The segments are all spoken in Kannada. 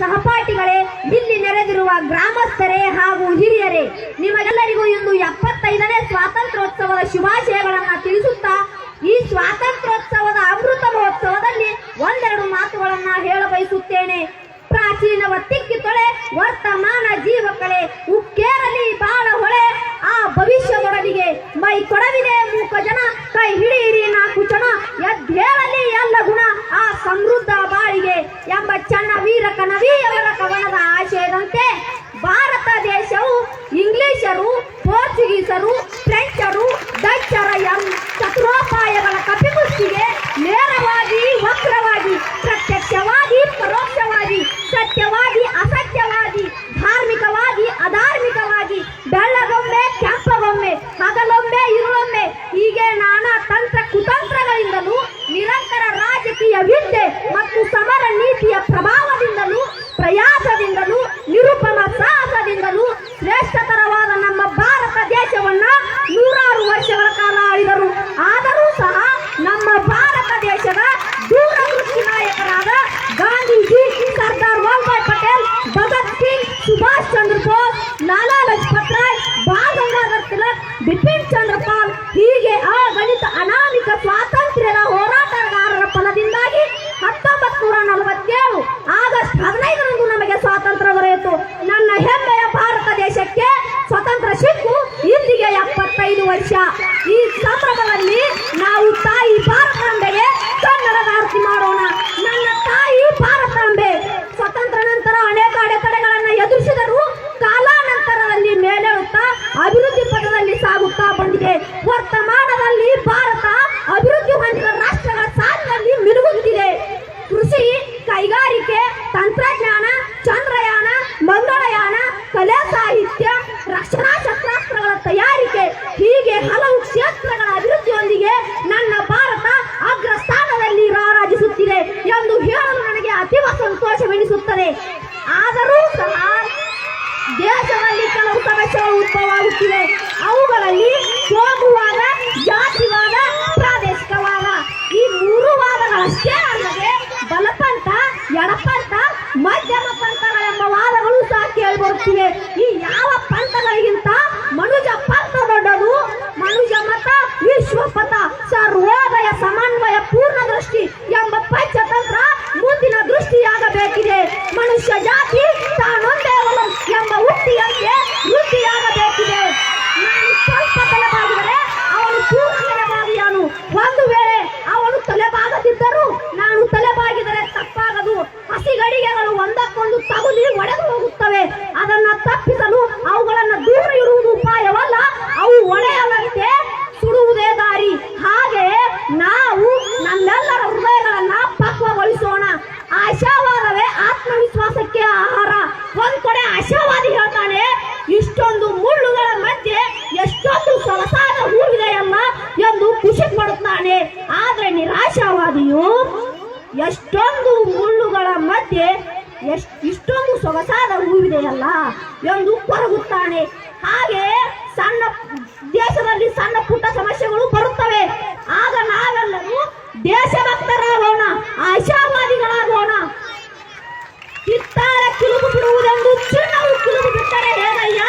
ಸಹಪಾಠಿಗಳೇ ಇಲ್ಲಿ ನೆರೆದಿರುವ ಗ್ರಾಮಸ್ಥರೇ ಹಾಗೂ ಹಿರಿಯರೇ, ನಿಮಗೆಲ್ಲರಿಗೂ ಇಂದು ಎಪ್ಪತ್ತೈದನೇ ಸ್ವಾತಂತ್ರ್ಯೋತ್ಸವದ ಶುಭಾಶಯಗಳನ್ನ ತಿಳಿಸುತ್ತಾ, ಈ ಸ್ವಾತಂತ್ರ್ಯೋತ್ಸವದ ಅಮೃತ ಮಹೋತ್ಸವದಲ್ಲಿ ಒಂದೆರಡು ಮಾತುಗಳನ್ನ ಹೇಳ ಬಯಸುತ್ತೇನೆ. ಪ್ರಾಚೀನವ ತಿಕ್ಕಿ ತೊಳೆ, ವರ್ತಮಾನ ಜೀವಕಳೆ ಉಕ್ಕೇರಲಿ ಬಾಳ ಹೊಳೆ, ಆ ಭವಿಷ್ಯ ಒಡಲಿಗೆ ಮೈ ಕೊಡವಿದೆ ಮೂಕ ಜನ, ಕೈ ಹಿಡಿಯಿರಿ ನಾಲ್ಕು ಜನ, ಎದ್ದೇಳಲಿ ಎಲ್ಲ ಗುಣ, ಆ ಸಮೃದ್ಧ ಎಂಬ ಚನ್ನ ವೀರ ಕನವಿಯವರ ಕವನದ ಆಶಯದಂತೆ ಭಾರತ ದೇಶವು ಇಂಗ್ಲಿಷರು, ಪೋರ್ಚುಗೀಸರು, ಫ್ರೆಂಚರು, ಡಚ್ಚರ ಎಂ ಚತುರೋಪಾಯಗಳ ಕಪಿಗುಷ್ಟಿಗೆ ನೇರವಾಗಿ, ವಕ್ರವಾಗಿ, ಪ್ರತ್ಯಕ್ಷವಾಗಿ, ಪರೋಕ್ಷವಾಗಿ, ಸತ್ಯವಾಗಿ, ಅಸತ್ಯವಾಗಿ, ಧಾರ್ಮಿಕವಾಗಿ, ಅಧಾರ್ಮಿಕವಾಗಿ, ಬೆಳ್ಳಗೊಮ್ಮೆ, ಕೆಂಪಗೊಮ್ಮೆ, ಹಗಲೊಮ್ಮೆ, ಇರುಳೊಮ್ಮೆ ಹೀಗೆ ನಾನಾ ತಂತ್ರ ಕುತಂತ್ರಗಳಿಂದಲೂ ತಿಲಕ್ ಬಿಪಿನ್ ಚಂದ್ರ ಪಾಲ್ ಹೀಗೆ ಅಗಣಿತ ಅನಾಮಿಕ ಸ್ವಾತಂತ್ರ್ಯದ ಹೋರಾಟಗಾರರ ಫಲದಿಂದಾಗಿ ಹತ್ತೊಂಬತ್ ನೂರ ನಲವತ್ತೇಳು ಆಗಸ್ಟ್ ಹದಿನೈದರಂದು ನಮಗೆ ಸ್ವಾತಂತ್ರ್ಯ ದೊರೆಯಿತು. ನನ್ನ ಹೆಮ್ಮೆಯ ಭಾರತ ದೇಶಕ್ಕೆ ಸ್ವತಂತ್ರ ಸಿಕ್ಕು. ಇಲ್ಲಿಗೆ ಎಪ್ಪತ್ತೈದು ವರ್ಷ. ರಕ್ಷಣಾ ತಯಾರಿಕೆ, ಹೀಗೆ ಹಲವು ಕ್ಷೇತ್ರಗಳ ಅಭಿವೃದ್ಧಿಯೊಂದಿಗೆ ನನ್ನ ಭಾರತ ಅಗ್ರ ಸ್ಥಾನದಲ್ಲಿ ರಾರಾಜಿಸುತ್ತಿದೆ ಎಂದು ಹೇಳಲು ನನಗೆ ಅತೀವ ಸಂತೋಷವೆನಿಸುತ್ತದೆ. ಆದರೂ ಸಹ ದೇಶದಲ್ಲಿ ಕೆಲವು ಸಮಸ್ಯೆಗಳು ಉದ್ಭವವಾಗುತ್ತಿವೆ. ಅವುಗಳಲ್ಲಿ ಕೋಮುವಾದ ಜಾತಿವಾದ, ಪ್ರಾದೇಶಿಕವಾದ, ಈ ಮೂರು ವಾದಗಳಷ್ಟೇ ಅಲ್ಲದೆ ಬಲಪಂಥ, ಎಡಪಂಥ, ಮಧ್ಯಮ ಪಂಥಗಳೆಂಬ ವಾದಗಳು ಸಹ ಕೇಳಿಬರುತ್ತಿವೆ ಪಡುತ್ತಾನೆ ಆದ್ರೆ ನಿರಾಶಾವಾದಿಯು ಎಷ್ಟೊಂದು ಮುಳ್ಳುಗಳ ಮಧ್ಯೆ ಎಷ್ಟು, ಇಷ್ಟೊಂದು ಸೊಗಸಾದ ಹೂವಿದೆಯಲ್ಲ ಎಂದು ಕೊರಗುತ್ತಾನೆ. ಹಾಗೆ ಸಣ್ಣ ದೇಶದಲ್ಲಿ ಸಣ್ಣ ಪುಟ್ಟ ಸಮಸ್ಯೆಗಳು ಬರುತ್ತವೆ. ಆಗ ನಾವೆಲ್ಲರೂ ದೇಶಭಕ್ತರಾಗೋಣ, ಆಶಾವಾದಿಗಳಾಗೋಣ. ಕಿತ್ತಾರ ಕಿಲುಬು ಬಿಡುವುದೆಂದು, ಚಿನ್ನವು ಕಿಲುಬು ಬಿಟ್ಟರೆ ಹೇಗಯ್ಯ?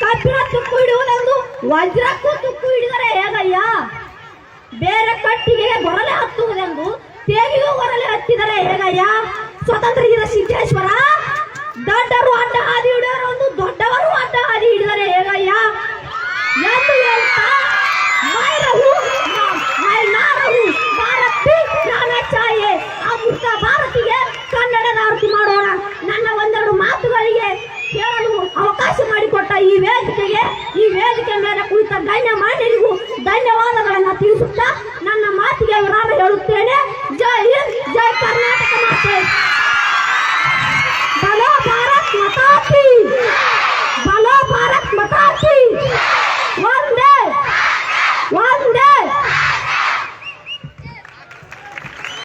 ಕಬ್ಬಿಣ ತುಕ್ಕು ಹಿಡಿಯುವುದೆಂದು ವಜ್ರಕ್ಕೂ ತುಕ್ಕು ಹಿಡಿದರೆ ಹೇಗಯ್ಯ? ಬೇರೆ ಕಟ್ಟಿಗೆ ಹೊರಲೆ ಹತ್ತುವುದೆಂದು ತೇಗಿಗೂ ಹೊರಲೆ ಹತ್ತಿದರೆ ಹೇಗಯ್ಯ? ಸ್ವತಂತ್ರ ವೀರ ಸಿದ್ದೇಶ್ವರ ಅವಕಾಶ ಮಾಡಿಕೊಟ್ಟ ಈ ವೇದಿಕೆಗೆ ಈ ವೇದಿಕೆ ಮೇಲೆ ಕುಳಿತ ಗಣ್ಯ ಮಾನ್ಯರಿಗೂ ಧನ್ಯವಾದಗಳನ್ನು ತಿಳಿಸುತ್ತಾ